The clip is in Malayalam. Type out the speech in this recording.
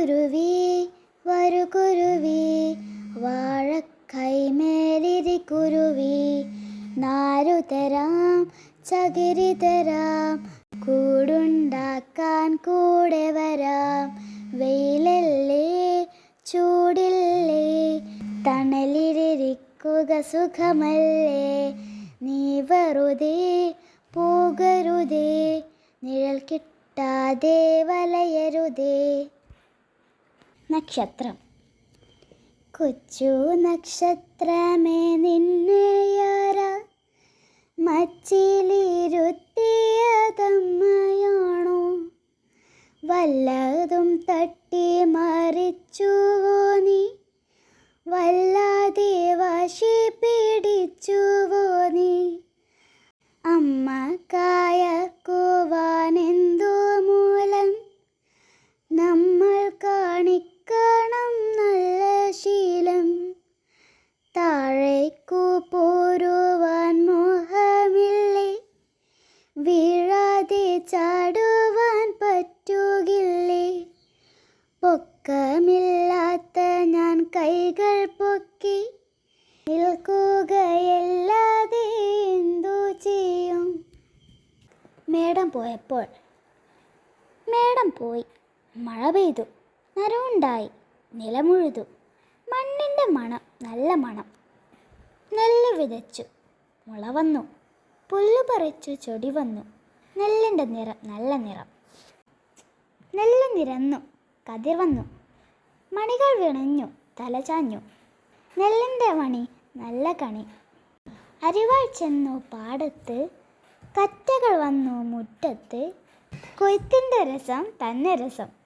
കുരുവി വരു കുരുവി വാഴക്കൈമേലിരി കുരുവി. നാരു തരാം ചകിരി തരാം കൂടുണ്ടാക്കാൻ കൂടെ വരാം. വെയിലല്ലേ ചൂടില്ലേ തണലിരിക്കുക സുഖമല്ലേ. നീ വെറുതെ പോകരുതേ നിഴൽ കിട്ടാതെ വലയരുതേ. നക്ഷത്രം. കൊച്ചു നക്ഷത്രമേ നിന്നെയാര മച്ചിലിരുത്തിയതമ്മയാണോ? വല്ലതും തട്ടി മറിച്ചുവോ നീ? വല്ലാതെ വാശി പിടിച്ചുവോ നീ? ചാടുവാൻ പറ്റുകില്ലേ? പൊക്കമില്ലാത്ത ഞാൻ കൈകൾ പൊക്കി നിൽക്കുകയല്ലാതെ എന്തു ചെയ്യും? മേടം പോയപ്പോൾ മേഡം പോയി. മഴ പെയ്തു. നരവുണ്ടായി നിലമുഴുതു മണ്ണിന്റെ മണം നല്ല മണം. നെല്ല് വിതച്ചു. മുള വന്നു. പുല്ല് പറിച്ചു. ചൊടി വന്നു. നെല്ലിന്റെ നിറം നല്ല നിറം. നെല്ല് നിരന്നു കതിർ വന്നു. മണികൾ വിണഞ്ഞു തലചാഞ്ഞു നെല്ലിന്റെ മണി നല്ല കണി. അരിവാൾ ചെന്നു പാടത്ത് കറ്റകൾ വന്നു മുറ്റത്ത്. കൊയ്ത്തിന്റെ രസം തന്നെ രസം.